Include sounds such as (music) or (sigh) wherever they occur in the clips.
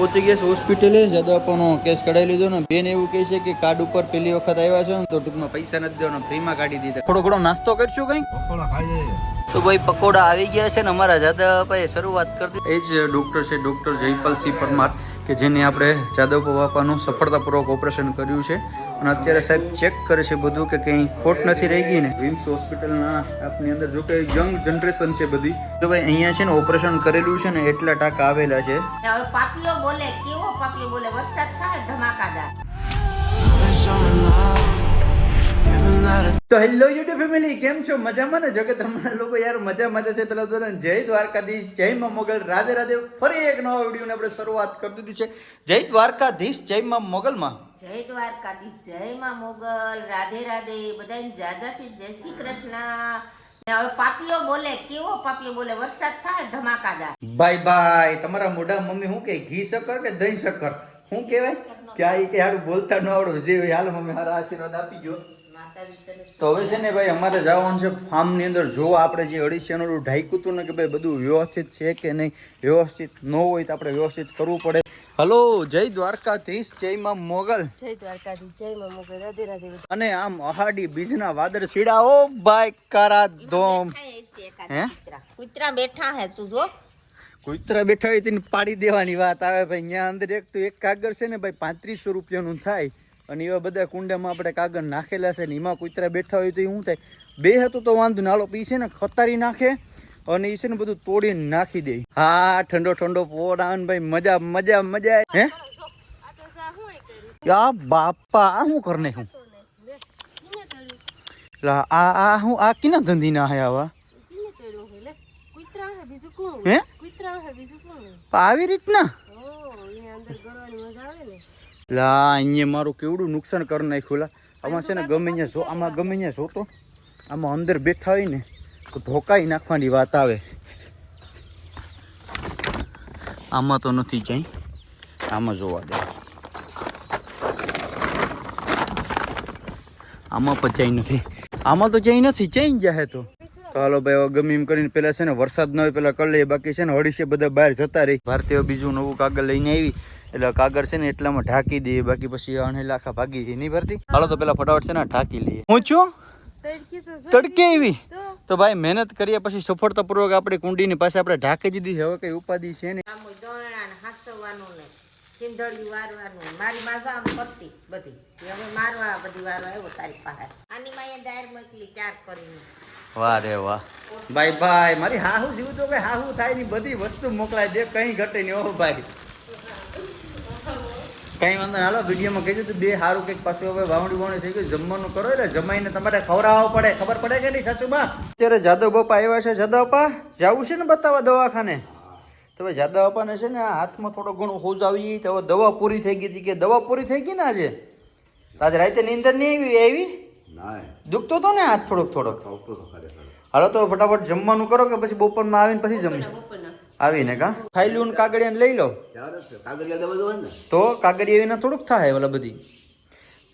પહોંચી ગયા છે હોસ્પિટલે. જાદવપાનો કેસ કઢાવી લીધો ને બેન એવું કહે છે કે કાર્ડ ઉપર પેલી વખત આવ્યા છે ને તો ટૂંકમાં પૈસા નથી દેવાનો ફ્રીમાં કાઢી દીધા. થોડો ઘણો નાસ્તો કરશું કંઈ તો ભાઈ પકોડા આવી ગયા છે ને અમારા જાદવભાઈ શરૂઆત કરતી એ જ ડૉક્ટર છે ડૉક્ટર જયપાલસિંહ પરમાર કે જેને આપણે જાદવ બાપાનું સફળતાપૂર્વક ઓપરેશન કર્યું છે. અને અત્યારે સાહેબ ચેક કરે છે બધું કે કંઈ ખોટ નથી રહી ગઈ ને? વિમ્સ હોસ્પિટલના આપની અંદર જો કે યંગ જનરેશન છે બધી. તો ભાઈ અહીંયા છે ને ઓપરેશન કરેલું છે ને એટલા ટાંકા આવેલા છે. હવે પાપીઓ બોલે કેવો પાપીઓ બોલે? વરસાદ થાય ધમાકાદાર. તો હેલો યુટ્યુબ ફેમિલી કેમ છો? મજામાં ને? જો કે તમારા લોકો યાર મજા મજા છે. પેલા તો જય દ્વારકાધીશ જય માં મોગલ રાધે રાધે ફરી એક નવા વિડીયોની આપણે શરૂઆત કરી દીધી છે. જય દ્વારકાધીશ જય માં મોગલમાં. જય દ્વારકાધીશ, જય માં મોગલ, રાધે રાધે બધાને જાજાથી જય શ્રી કૃષ્ણ. ને હવે પાપીઓ બોલે, કેવો પાપીઓ બોલે? વરસાદ થાય ધમાકાદાર ભાઈ ભાઈ તમારા મોઢા મમ્મી શું કે ઘી શક્કર કે દહીં શક્કર? શું કહેવાય? કે આ કે હારું બોલતા ન આવડો. જે હાલ મમ્મી હારા આશીર્વાદ આપી ગયો તો હવે છે ને ભાઈ, અમારે જવાનું છે ફાર્મની અંદર. જો આપણે જે અડીસાનું ઢાંક્યું હતું ને કે ભાઈ, બધું વ્યવસ્થિત છે કે નહીં? વ્યવસ્થિત ન હોય તો આપણે વ્યવસ્થિત કરવું પડે. હલો જય દ્વારકાધીશ જય માં મોગલ. જય દ્વારકાધીશ જય મા મોગલ રાધે રાધે અને આમ અહાડી બીજના વાદર સીડા ઓ ભાઈ કારા ધોમ હે? કુતરા. બેઠા હે તું જો. કુતરા બેઠા હોય તેને પાડી દેવાની વાત આવે ભાઈ. અહીંયા અંદર એક તો એક કાગળ છે ને ભાઈ પાંત્રીસો રૂપિયાનું થાય. અને એવા બધા કુંડામાં આપણે કાગળ નાખેલા છે ને એમાં કુતરા બેઠા હોય તો એ શું થાય? બે હતું તો વાંધો નાલો પી છે ને ખતારી નાખે. અને એ છે ને બધું તોડીને નાખી દે. હા, ઠંડો ઠંડો પોડ આવે ભાઈ મજા મજા મજા હે? યા બાપા, આ શું કરને હું? આ આ હું, આ કિના ધંધી ના હે આવા? હે? આવી રીતના? લા, અહીંયા મારું કેવડું નુકસાન કરી નાખ્યું, લા. આમાં છે ને ગમે જો, આમાં ગમે અહીંયા જોતો. આમાં અંદર બેઠા હોય ને તો ધોકાઈ નાખવાની વાત આવે. આમાં તો નથી જાય. આમાં જોવા દે. આમાં પણ જઈ નથી. આમાં તો જઈ નથી જઈ જાય તો. હાલો ભાઈ ગમે એમ કરીને પેલા છે ને વરસાદ ન હોય પેલા કરી લઈએ. બાકી છે ને હળીશે બધા બહાર જતા રહી. ભારતીય બીજું નવું કાગળ લઈને આવી. એટલે કાગળ છે ને એટલામાં ઢાંકી દઈએ. બાકી પછી અણેલા લાખા ભાગી નહીં ભરતી? હાલો તો પેલા ફટાફટ છે ને ઢાંકી લઈએ. હું છું? તડકી આવી. તો ભાઈ મહેનત કરીએ પછી સફળતાપૂર્વક આપણી કુંડીની પાસે આપણે ઢાંકી દીધી હવે કઈ ઉપાધિ છે ને આમ દોરણા ને હાસવવાનું ને સિંધળિયું વારવાનું મારી માઝા આમ કરતી બધી. હવે મારવા બધી વારવા આવ્યો તારી પાસે. આની માં દાયર મોકલી ચાર કરીને. વાહ રે વાહ. ભાઈ ભાઈ મારી હાહુ જીવું તો કે હાહુ થાયની બધી વસ્તુ મોકલાય જે કઈ ઘટે નહીં ઓ ભાઈ. કઈ વાંધો ના હાલો વિડીયોમાં કહેજો તો બે સારું કંઈક પાછું હવે વાવણી વાવણી થઈ ગયું. જમવાનું કરો એટલે જમાઈને તમારે ખવડાવવા પડે. ખબર પડે કે નહીં સાસુમાં અત્યારે જાદવ બાપા આવ્યા છે. જાદવ બાપા જવું છે ને બતાવવા દવાખાને? તો ભાઈ જાદવ બાપાને છે ને આ હાથમાં થોડો ઘણો હોજ આવી તો હવે દવા પૂરી થઈ ગઈ હતી કે દવા પૂરી થઈ ગઈ ને આજે? આજે રાતે નીંદર નહીં આવી? આવી? દુખતો હતો ને હાથ થોડોક થોડોક? તો હાલો તો ફટાફટ જમવાનું કરો કે પછી બપોરમાં આવીને પછી જમ આવીને કા? ખાઈ લ્યું ને કાગળિયાને લઈ લો. કાગળિયા તો કાગળિયા વિના થોડુંક થાય ઓલા બધી.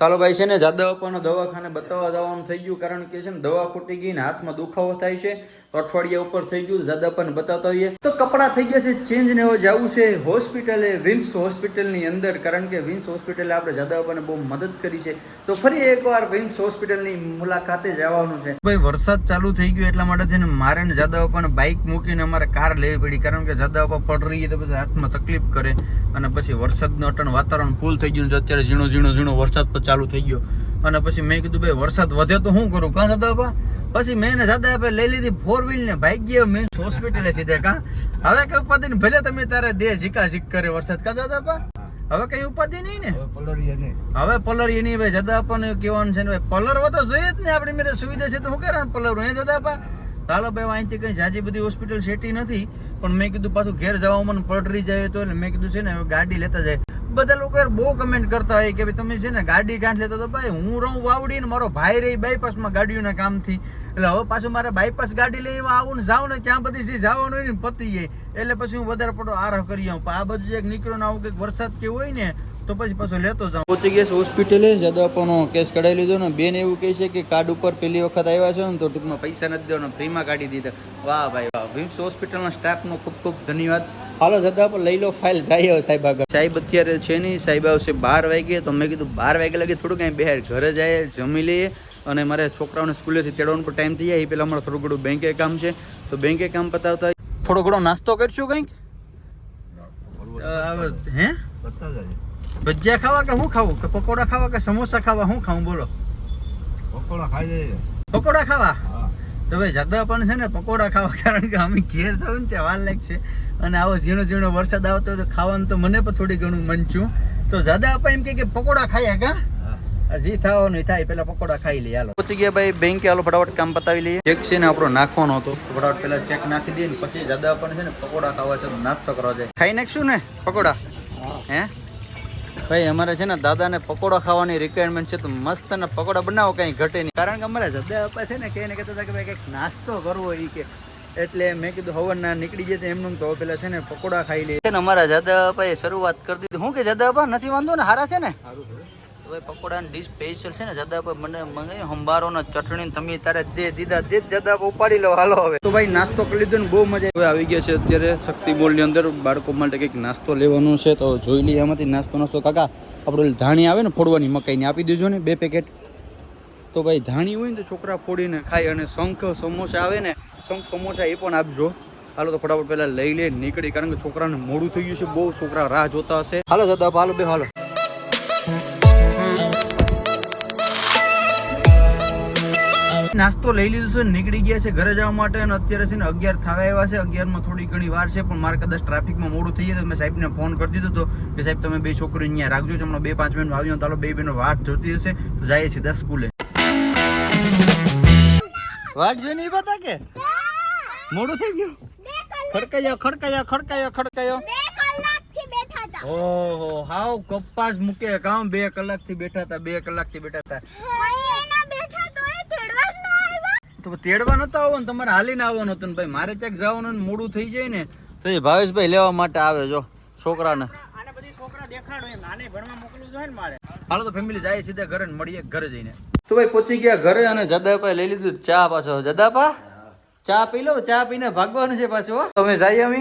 તાલો ભાઈ છે ને જાદવ પણ દવાખાને બતાવવા જવાનું થઈ ગયું કારણ કે છે ને દવા ખૂટી ગઈ ને હાથમાં દુખાવો થાય છે. અઠવાડિયા ઉપર થઈ ગયું જાદવ પણ બતાવતા હોઈએ. તો કપડાં થઈ ગયા છે ચેન્જ ને હવે જવું છે. હોસ્પિટલે, વિમ્સ હોસ્પિટલની અંદર, કારણ કે વિમ્સ હોસ્પિટલે આપણે જાદવ અપાને બહુ મદદ કરી છે. તો ફરી એકવાર વિમ્સ હોસ્પિટલની મુલાકાતે જવાનું છે. ભાઈ, વરસાદ ચાલુ થઈ ગયો એટલા માટે થઈને મારે ને જાદવ પણ બાઇક મૂકીને અમારે કાર લેવી પડી, કારણ કે જાદવ અપા પડ રહી તો પછી હાથમાં તકલીફ કરે. અને પછી વરસાદનો અટણ વાતાવરણ ફૂલ થઈ ગયું છે, અત્યારે ઝીણો ઝીણો ઝીણો વરસાદ પણ ચાલુ થઈ ગયો. અને પછી મેં કીધું, ભાઈ, વરસાદ વધે તો શું કરું? કાં અપા પછી મેં જાદવ આપે લઈ લીધી ફોર વ્હીલ ને ભાઈ ગયો મેં હોસ્પિટલે સીધે કાં. હવે કઈ ઉપાધિ ને ભલે તમે તારે દે ઝીકા ઝીક કરે વરસાદ કા દાદા પા. હવે કઈ ઉપાધિ નહીં ને. નહીં. હવે પલર એની ભાઈ. દાદા આપણને કહેવાનું છે ને ભાઈ. પલર તો જોઈએ જ ને આપણી મેરે સુવિધા છે તો હું કરે પલર હું દાદા આપા ચાલો ભાઈ અહીંથી કઈ જાજી બધી હોસ્પિટલ સેટી નથી, પણ મેં કીધું પાછું ઘેર જવા મને પલટરી જાય તો એટલે મેં કીધું છે ને, હવે ગાડી લેતા જાય. બધા લોકો બહુ કમેન્ટ કરતા હોય કે ભાઈ તમે છે ને ગાડી કાંઠ લેતા તો ભાઈ હું રહું વાવડી ને મારો ભાઈ રહી બાયપાસમાં ગાડીઓના કામથી. એટલે હવે પાછું મારે બાયપાસ ગાડી લઈને આવું ને જાઉં ને ત્યાં બધી જે જવાનું હોય ને પતી જાય. એટલે પછી હું વધારે પડો આરહ કરી આવું. આ બધું એક નીકળ્યો ને આવું કંઈક વરસાદ કે હોય ને તો પછી પાછો લેતો જાઉં. પહોંચી ગયા છે હોસ્પિટલે. જદાપાનો કેસ કઢાવી લીધો ને બેન એવું કહે છે કે કાર્ડ ઉપર પહેલી વખત આવ્યા છે ને તો ટૂંકમાં પૈસા નથી દેવાનો ફ્રીમાં કાઢી દીધા. વાહ ભાઈ વાહ. વિમ્સ હોસ્પિટલના સ્ટાફનો ખૂબ ખૂબ ધન્યવાદ. હાલો જતા પર લઈ લો ફાઇલ. જાય હવે સાહેબ આગળ. સાહેબ અત્યારે છે નહીં. સાહેબ આવશે બાર વાગે. તો મેં કીધું બાર વાગે લાગે થોડું કાંઈ બહાર ઘરે જાય જમી લઈએ અને મારે છોકરાઓને સ્કૂલેથી તેડવાનો પણ ટાઈમ થઈ જાય. એ પહેલાં અમારે થોડું ઘણું બેંકે કામ છે. તો બેંકે કામ પતાવતા થોડો ઘણો નાસ્તો કરશું કંઈક? હે? ભજીયા ખાવા કે શું ખાવું? કે પકોડા ખાવા કે સમોસા ખાવા? શું ખાવું બોલો. પકોડા ખાઈ જાય પકોડા ખાવા? તો ભાઈ જદા પણ છે ને પકોડા ખાવા કારણ કે અમે ઘેર થયું ને છે લાગ છે. અને આવો ઝીણો ઝીણો વરસાદ આવતો હોય તો ખાવાનું તો મને પણ થોડી ઘણું મન છું તો જદા આપા એમ કે કે પકોડા ખાયા કા? હજી આ નહીં થવાનું થાય પેલા પકોડા ખાઈ લઈએ. હાલો. પહોંચી ગયા ભાઈ બેંકે હાલો ફટાફટ કામ પતાવી લઈએ. ચેક છે ને આપણો નાખવાનો હતો. તો ફટાફટ પેલા ચેક નાખી દઈએ ને પછી જદા પણ છે ને પકોડા ખાવા છે નાસ્તો કરવા જાય. ખાઈ નાખશું ને પકોડા? હે? ભાઈ અમારે છે ને દાદાને પકોડા ખાવાની રિક્વાયરમેન્ટ છે તો મસ્ત ને પકોડા બનાવો કંઈ ઘટે નહીં. કારણ કે અમારે જદ્દા આપા છે ને કે એને કહેતા હતા કે ભાઈ કંઈક નાસ્તો કરવો એ કે. એટલે મેં કીધું હવરના નીકળી જશે એમનું તો પેલા છે ને પકોડા ખાઈ લઈએ અમારા જાદા અપાએ શરૂઆત કરી દીધી. હું કે જાદા અપા નથી વાંધો ને હારા છે ને? તો ભાઈ પકોડાની ડીશ સ્પેશિયલ છે ને જાદા પર મને મંગાવી હંભારોના ચટણી તમે તારે દે દીધા દે જ જાદા પર ઉપાડી લો હાલો હવે. તો ભાઈ નાસ્તો કરી લીધો ને બહુ મજા હવે આવી ગયા છે અત્યારે શક્તિ મોલની અંદર. બાળકો માટે કંઈક નાસ્તો લેવાનો છે તો જોઈ લઈએ એમાંથી નાસ્તો નાસ્તો. કાકા આપણે ધાણી આવે ને ફોડવાની મકાઈની આપી દેજો ને બે પેકેટ તો ભાઈ ધાણી હોય ને તો છોકરા ફોડીને ખાય અને શંખ સમોસા આવે ને શંખ સમોસા એ પણ આપજો. હાલો તો ફટાફટ પહેલા લઈ લે નીકળી. કારણ કે છોકરાને મોડું થઈ ગયું છે બહુ છોકરા રાહ જોતા હશે. હાલો જતા હાલો બે હાલો. નાસ્તો લઈ લીધું છે નીકળી ગયા છે ઘરે જવા માટે અને અત્યારે છે ને અગિયાર થવા આવ્યા છે. અગિયારમાં થોડી ઘણી વાર છે પણ મારે કદાચ ટ્રાફિકમાં મોડું થઈ જાય તો મેં સાહેબને ફોન કરી દીધો હતો કે સાહેબ તમે બે છોકરી અહીંયા રાખજો હમણાં બે પાંચ મિનિટ આવજો ચાલો બે બેનો વાટ જોતી હશે તો જઈએ સીધા સ્કૂલે. વાટ જોઈને બતા કે? મોડું થઈ ગયું? ખડકાયો ખડકાયો ખડકાયો ખડકાયો. ઓહો હાવ કપાસ મૂકે કામ બે કલાકથી બેઠા હતા બે કલાકથી બેઠા હતા. તો તેડવા નતા આવો ને તમારે હાલીને આવવાનું હતું ને ભાઈ. મારે ક્યાંક જવાનું ને મોડું થઈ જાય ને તો એ ભાવેશભાઈ લેવા માટે આવે જો છોકરાને. હાલો તો ફેમિલી જાય સીધા ઘરે મળીએ ઘરે જઈને. તો ભાઈ પહોંચી ગયા ઘરે અને જદાપા લઈ લીધું ચા પાછો. જદાપા ચા પી લો ચા પીને ભાગવાનું છે પાછું હો. તમે જઈએ અમે?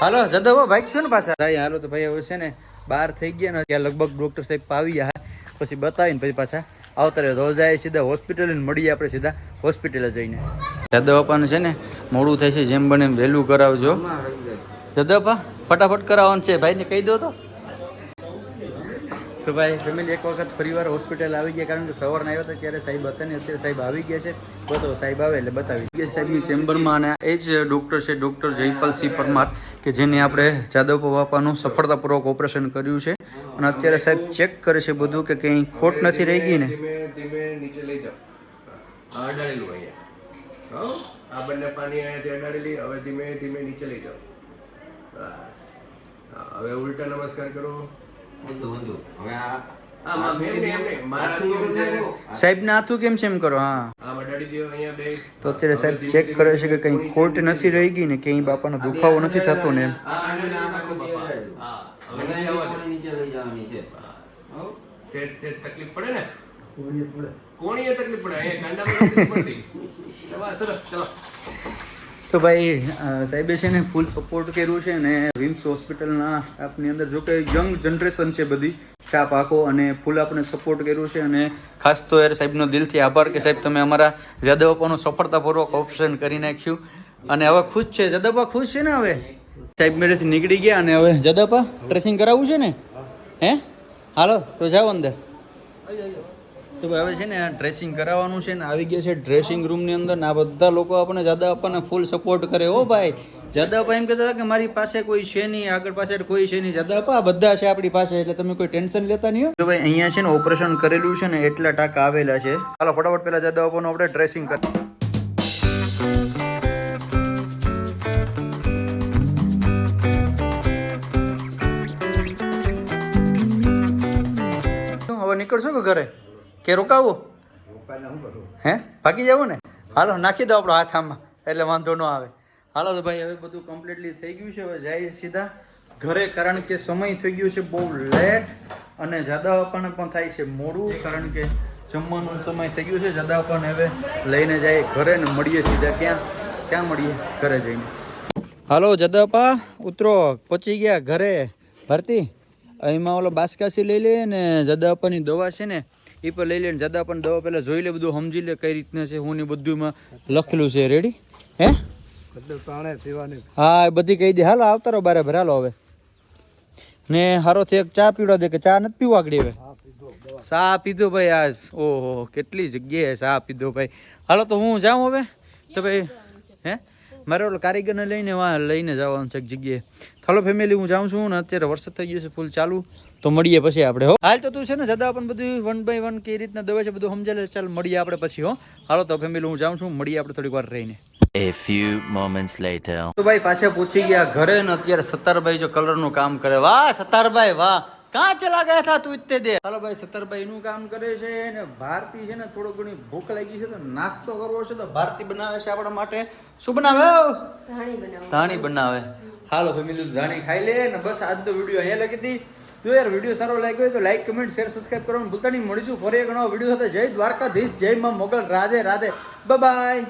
હાલો જદાપા ભાગશું ને પાછા. જાય હાલો તો ભાઈ હવે છે ને બહાર થઈ ગયા ને ત્યાં લગભગ ડોક્ટર સાહેબ આવી ગયા. પછી બતાવીને પછી પાછા. આવતા રહ્યો તો જાય સીધા હોસ્પિટલ મળીએ આપણે સીધા હોસ્પિટલે જઈને. જદાપાને છે ને મોડું થાય છે જેમ બને એમ વહેલું કરાવજો. જદાપા ફટાફટ કરાવવાનું છે. ભાઈને કહી દો તો. તો ભાઈ ફેમિલી એક વખત ફરીવાર હોસ્પિટલ આવી ગયા કારણ કે સવારના આવ્યા હતા ત્યારે સાહેબ હતા ને અત્યારે સાહેબ આવી ગયા છે. બતાવો સાહેબ આવે એટલે બતાવી ગયા સાહેબની ચેમ્બરમાં અને એ જ ડૉક્ટર છે ડૉક્ટર જયપાલસિંહ પરમાર કે જેને આપણે જાદવ બાપાનું સફળતાપૂર્વક ઓપરેશન કર્યું છે. અને અત્યારે સાહેબ ચેક કરે છે બધું કે કંઈ ખોટ નથી રહી ગઈ ને? ધીમે ધીમે નીચે લઈ જાઓ. આ અહીંયા. હો? આ બંને પાણી અહીંયાથી અડાડેલી હવે ધીમે ધીમે નીચે લઈ જાઓ. હા, હવે ઉલટા નમસ્કાર કરો. ઊંધું ના હાથ કેમ છે? હાથું કેમ છે એમ કરો? હા. તો અત્યારે સાહેબ ચેક કરે છે કે કંઈ ખોટ નથી રહી ગઈ ને કંઈ બાપાનો દુખાવો નથી થતો ને તકલીફ પડે ને? કોણીએ તકલીફ પડે? અહીંયા પડતી. (laughs) સરસ ચલો. તો ભાઈ સાહેબે છે ને ફૂલ સપોર્ટ કર્યું છે ને વિમ્સ હોસ્પિટલના સ્ટાફની અંદર જો કે યંગ જનરેશન છે બધી સ્ટાફ આખો અને ફૂલ આપણે સપોર્ટ કર્યું છે અને ખાસ તો યાર સાહેબનો દિલથી આભાર કે સાહેબ તમે અમારા જાદવપાનું સફળતાપૂર્વક ઓપરેશન કરી નાખ્યું. અને હવે ખુશ છે. જાદવપા ખુશ છે ને હવે? સાહેબ મેરેથી નીકળી ગયા અને હવે જાદવપા ડ્રેસિંગ કરાવવું છે ને? હે? હાલો, તો જાઓ અંદર. તો હવે છે ને ડ્રેસિંગ કરાવવાનું છે ને આવી ગયા છે ડ્રેસિંગ રૂમની અંદર ને આ બધા લોકો આપણને જાદા આપણને ફૂલ સપોર્ટ કરે. હો ભાઈ, જાદા આપા એમ કહેતા હતા કે મારી પાસે કોઈ છે નહીં, આગળ પાછળ કોઈ છે નહીં. જાદાપા બધા છે આપણી પાસે, એટલે તમે કોઈ ટેન્શન લેતા નહીં હો. ભાઈ અહીંયા છે ને ઓપરેશન કરેલું છે ને એટલા ટાંકા આવેલા છે. ચાલો ફટાફટ પેલા જાદા આપાનું આપણે ડ્રેસિંગ કરીએ નીકળશો કે ઘરે? કે રોકાવો? હે ભાગી જવું ને? હાલો નાખી દો આપણો હાથ આમાં એટલે વાંધો ન આવે. હાલો તો ભાઈ હવે બધું કમ્પ્લીટલી થઈ ગયું છે હવે જઈએ સીધા ઘરે કારણ કે સમય થઈ ગયો છે બહુ લેટ અને જાદા આપણને પણ થાય છે મોડું કારણ કે જમવાનો સમય થઈ ગયો છે. જાદા પણ હવે લઈને જાય ઘરે ને મળીએ સીધા. ક્યાં? ક્યાં મળીએ? ઘરે જઈને. હાલો જદાપા ઉતરો. પહોંચી ગયા ઘરે. ભરતી એમાં ઓલો બાસકાસી લઈ લઈએ ને જદાપાની દવા છે ને એ પણ લઈ લે ને પણ દવા પહેલાં જોઈ લે બધું સમજી લે કઈ રીતના છે હું ને બધુંમાં લખેલું છે. રેડી હે? હા બધી કહી દે. હાલો આવતા રહો બારે ભરાલો હવે. ને હારો થી એક ચા પીડો દે કે ચા નથી પીવા આગળ હવે? ચા પીધો ભાઈ આ ઓહો કેટલી જગ્યાએ ચા પીધો ભાઈ. હાલો તો હું જાઉં હવે? તો ભાઈ હે? મારે ઓલો કારીગરને લઈને લઈને જવાનું છે એક જગ્યાએ. હાલો ફેમિલી હું જાઉં છું ને અત્યારે વરસાદ થઈ ગયો છે ફૂલ ચાલુ. તો મળીએ પછી આપણે હો. હાલ તો તું છે ને જદા પણ બધું વન બાય વન કઈ રીતના દવા છે બધું સમજાય ચાલ મળીએ આપણે પછી હો. હાલો તો ફેમિલી હું જાઉં છું મળીએ આપણે થોડીક વાર રહીને. A few moments later. તો ભાઈ પાછા પૂછી ગયા ઘરે ને અત્યારે સત્તારભાઈ જો કલરનું કામ કરે. વાહ સત્તારભાઈ વાહ. કાં ચલા ગયા હતા તું ઇત્તે દે? ચાલો ભાઈ સતરભાઈ નું કામ કરે છે અને ભારતી છે ને થોડો ઘણી ભૂખ લાગી છે તો નાસ્તો કરવો છે તો ભારતી બનાવે છે આપણા માટે. શું બનાવે? ધાણી બનાવો. ધાણી બનાવે. હાલો ફેમિલી ધાણી ખાઈ લે ને બસ આજનો વીડિયો અહીંયા લખી હતી જો યાર વીડિયો સારો લાગ્યો હોય તો લાઈક કમેન્ટ શેર સબસ્ક્રાઈબ કરવાનું ભૂલતા નહીં. મળીશું ફરી એક નવો વીડિયો સાથે. જય દ્વારકાધીશ જય માં મોગલ. રાધે રાધે. બાય